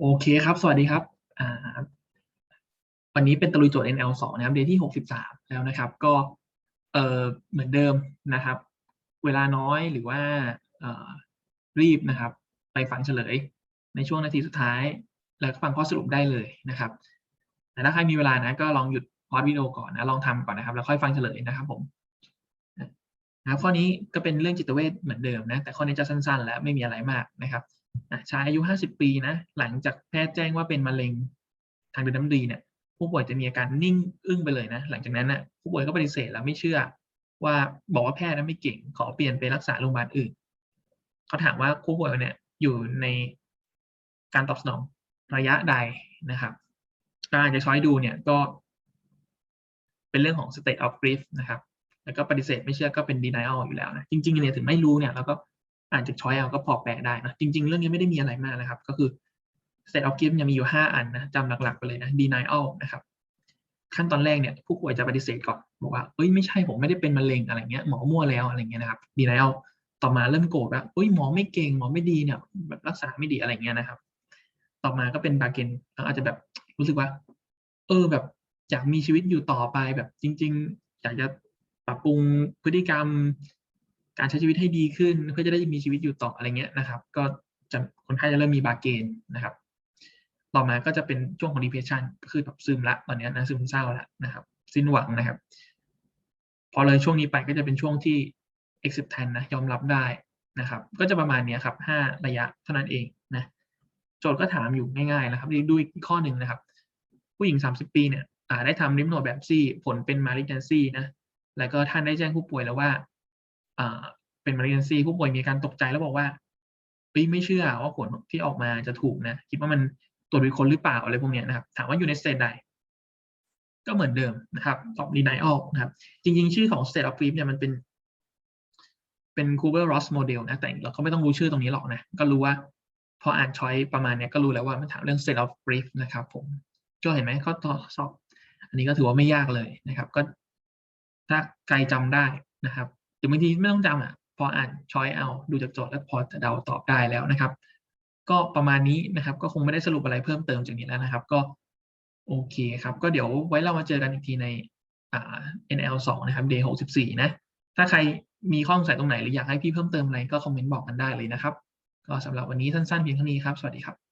โอเคครับ สวัสดีครับ อ่า วันนี้เป็นตะลุยโจทย์ NL 2นะครับ เดที่ 63 แล้วนะครับ ก็ เออเหมือนเดิมนะครับ เวลาน้อยหรือว่าเออรีบนะครับ ไปฟังเฉลย ในช่วงนาทีสุดท้าย แล้วก็ฟังข้อสรุปได้เลยนะครับ แต่ถ้าใครมีเวลานะ ก็ลองหยุดพอสวิดีโอก่อนนะ ลองทำก่อนนะครับ แล้วค่อยฟังเฉลยนะครับผม นะครับข้อนี้ก็เป็นเรื่องจิตเวชเหมือนเดิมนะแต่ข้อนี้จะสั้นๆ แล้วไม่มีอะไรมากนะครับชายอายุ 50 ปีนะหลังจากแพทย์แจ้งว่าเป็นมะเร็งทางเดินน้ำดีเนี่ยผู้ป่วยจะมีอาการนิ่งอึ้งไปเลยนะหลังจากนั้นน่ะผู้ป่วยก็ปฏิเสธแล้วไม่เชื่อ ว่าบอกว่าแพทย์นั้นไม่เก่ง ขอเปลี่ยนไปรักษาโรงพยาบาลอื่นเขาถามว่าผู้ป่วยเนี่ยอยู่ในการตอบสนองระยะใดนะครับการจะช้อยดูเนี่ยก็ เป็นเรื่องของ state of grief นะครับ แล้วก็ปฏิเสธไม่เชื่อก็เป็น denial อยู่แล้วนะจริงๆเนี่ยถึงไม่รู้เนี่ยเราก็อ่านจากช้อยเอาก็พอแปลได้นะจริง ๆ เรื่องนี้ไม่ได้มีอะไรมากนะครับ ก็คือ state of grief เนี่ยมีอยู่ 5 อันนะจำหลักๆ ไปเลยนะ denial นะครับขั้นตอนแรกเนี่ยผู้ป่วยจะปฏิเสธก่อนบอกว่าเอ้ยไม่ใช่ผมไม่ได้เป็นมะเร็งอะไรเงี้ยหมอมั่วแล้วอะไรเงี้ยนะครับ denial ต่อมาเริ่มโกรธว่าเอ้ยหมอไม่เก่งหมอไม่ดีเนี่ยแบบรักษาไม่ดีอะไรเงี้ยนะครับ ต่อมาก็เป็นบาเกนอาจจะแบบรู้สึกว่า เออแบบอยากมีชีวิตอยู่ต่อไปแบบจริง ๆ อยากจะ ปรุงพฤติกรรม การใช้ชีวิตให้ดีขึ้น เพื่อจะได้มีชีวิตอยู่ต่ออะไรเงี้ยนะครับ ก็จะคนไข้จะเริ่มมีบาเกนนะครับ ต่อมาก็จะเป็นช่วงของ depression ก็คือแบบซึมละตอนนี้นะซึมเศร้าละนะครับ สิ้นหวังนะครับ พอเลยช่วงนี้ไปก็จะเป็นช่วงที่ acceptance นะยอมรับได้นะครับ ก็จะประมาณนี้ครับห้าระยะเท่านั้นเองนะโจทย์ก็ถามอยู่ง่ายๆนะครับดูอีกข้อหนึ่งนะครับ ผู้หญิง 30 ปีเนี่ยได้ทำริมโนดแบบซี่ ผลเป็นมาริจันซี่นะ แล้วก็ท่านได้แจ้งผู้ป่วยแล้วว่าเป็นมาริจันซีผู้ป่วยมีการตกใจแล้วบอกว่าไม่เชื่อว่าผลที่ออกมาจะถูกนะ คิดว่ามันตรวจวิคนหรือเปล่าอะไรพวกนี้นะครับ ถามว่าอยู่ในสเตทใดก็เหมือนเดิมนะครับตอบ denial นะครับ จริง ๆ ชื่อของ state of grief เนี่ยมันเป็นเป็น Kubler-Ross model นะ แต่เราก็ไม่ต้องรู้ชื่อตรงนี้หรอกนะ ก็รู้ว่า พออ่านช้อยประมาณนี้ก็รู้แล้วว่ามันถามเรื่อง state of grief นะครับผมก็เห็นไหมข้อสอบ อันนี้ก็ถือว่าไม่ยากเลยนะครับ ก็ ถ้าใครจำได้นะครับหรือบางทีไม่ต้องจำอะพออ่านช้อยเอาดูจากโจทย์แล้วพอจะเดาตอบได้แล้วนะครับ ก็ประมาณนี้นะครับ ก็คงไม่ได้สรุปอะไรเพิ่มเติมจากนี้แล้วนะครับ ก็โอเคครับ ก็เดี๋ยวไว้เรามาเจอกันอีกทีในอ่า NL 2นะครับ day 64 นะ ถ้าใครมีข้อสงสัยตรงไหนหรืออยากให้พี่เพิ่มเติมอะไรก็คอมเมนต์บอกกันได้เลยนะครับ ก็สำหรับวันนี้สั้นๆเพียงเท่านี้ครับ สวัสดีครับ